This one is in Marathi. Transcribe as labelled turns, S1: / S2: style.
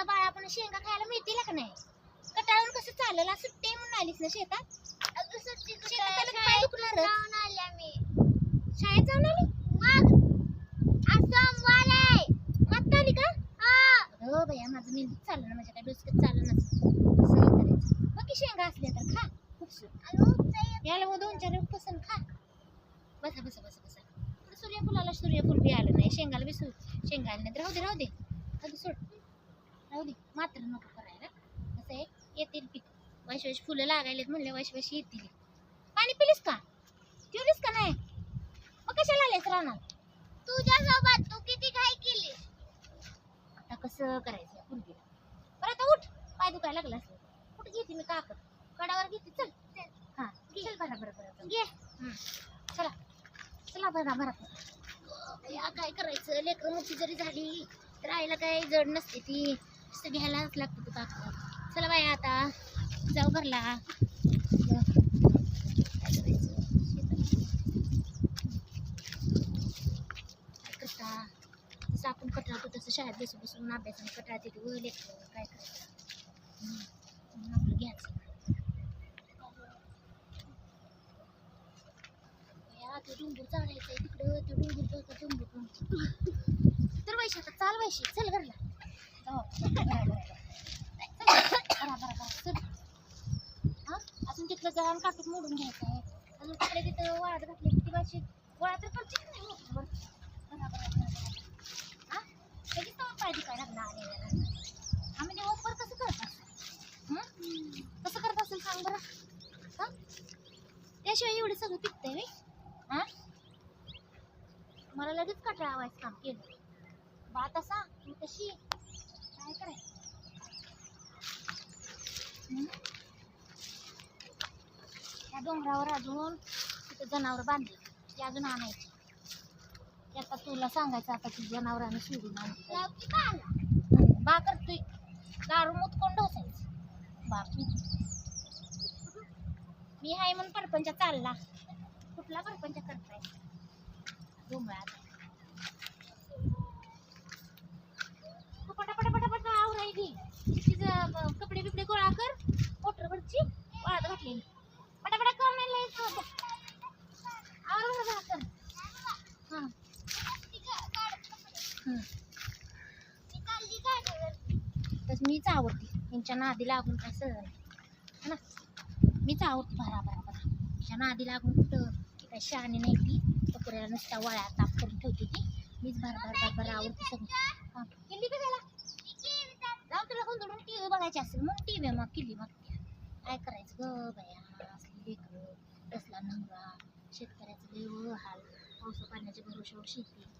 S1: अगं बाळा आपण शेंगा खायला मिळतील का नाही? कटाळून कसं चालेल? सुट्टी म्हणून आलीस ना शेतात?
S2: अगं सुट्टी
S1: शेतात? आलं की पाय
S2: शाळेत. जाऊन
S1: शाळेत आली?
S2: मग? आज सोमवार आहे.
S1: आत्ता आली का?
S2: हा.
S1: भैया माझं मेंदू चाललं ना माझ्या काय डोसक्यात चाललं कसं करायचं? मग की शेंगा असल्या तर खा. खूप याला मग दोन चार पसंत खा. बसा बसा बसा बसा. सूर्यफुलाला सूर्यफूल बी आलं नाही. शेंगाला बी शेंगा आलं नाही तर राहू दे राहू दे. दे सोड. राहू दे मात्र नको करायला. असं आहे येतील पीक वैश वैश फुलं लागायलेत म्हणले वैश वैश येतील. पाणी पिलीस का? ठेवलीस का नाही? मग कशाला आलेस राहणार
S2: तुझ्यासोबत तू किती घाई केली
S1: आता कसं करायचं या पुरगीला? बरं आता उठ पाय दुखायला लागला असेल. कुठे घेते मी काकड? कडावर घेते. चल हा चल बरा बरं बरं
S2: घे.
S1: चला. चला बरा. या काय करायचं? लेकरं मोठी जरी झाली तर आईला काय जड नसते ती. नुसतं घ्यायलाच लागतं तू काकड चला बाय आता जाऊ घरला. काय जसं आपण कटाळतो तसं शाळेत बसून बसून अभ्यास कटाळते की व लेकरं काय करायचं हम्म. म्हणून आपलं घ्यायचं. या ते डोंगर चढायचंय तिकडं ते डोंगर बघ का डोंगर डोंगर तर वैशी आता चाल वैशी चल घरला. अजून तिथलं जरा काटून मोडून घ्यायचं आहे अजून तिकडे तिथं वाळत घातली किती भाषेत वाळा तर करते नाही मोठं बरं. हा? लगेच तेव्हा पाय दुखायला आम्ही ते ओपर कसं करत कसं करत असेल सांग बरं त्याशिवाय एवढं सगळं पिकतंय मी हा मला लगेच कटाळा व्हायचं काम केलं बा तसा मी तशी त्या डोंगरावर अजून तिथे जनावर बांधली. ती अजून आणायची. ते आता तुला सांगायचं आता ती जनावरांनी सोडून आणली
S2: जाऊ की बाला?
S1: हं, बा करतोय. दारू मूत कोण ढोसायचं बाप मी हाय म्हणून परपंच चालला. कुठला परपंच करताय? डोंगरात तू पटापटा पटापटा आवराय घे तिचं ब- कपडे बिपडे गोळा कर मोटरवरची वाळत घातलेली पटापटा कर नाही लय क- आवर बरं बरं कर हां हं.
S2: मी चालली गाडीवर.
S1: तर मीच आवडते. यांच्या नादी लागून काय सहज है ना? मीच आवडते भरा भरा भरा. यांच्या नादी लागून कुठं काय शहाणी नाही ती. कपड्याला नुसत्या वळ्या ताप करून ठेवते ती. मीच भर भर भर भर आवडते सगळं. किल्ली का जाऊ तुला गोंधळून टी व्ही बघायची असेल मग टी व्ही मग किल्ली मग काय करायचं ग बया? असली लेकरं कसला नवरा शेतकऱ्याचं देव हाल. पावसा पाण्याच्या भरोशावर शेती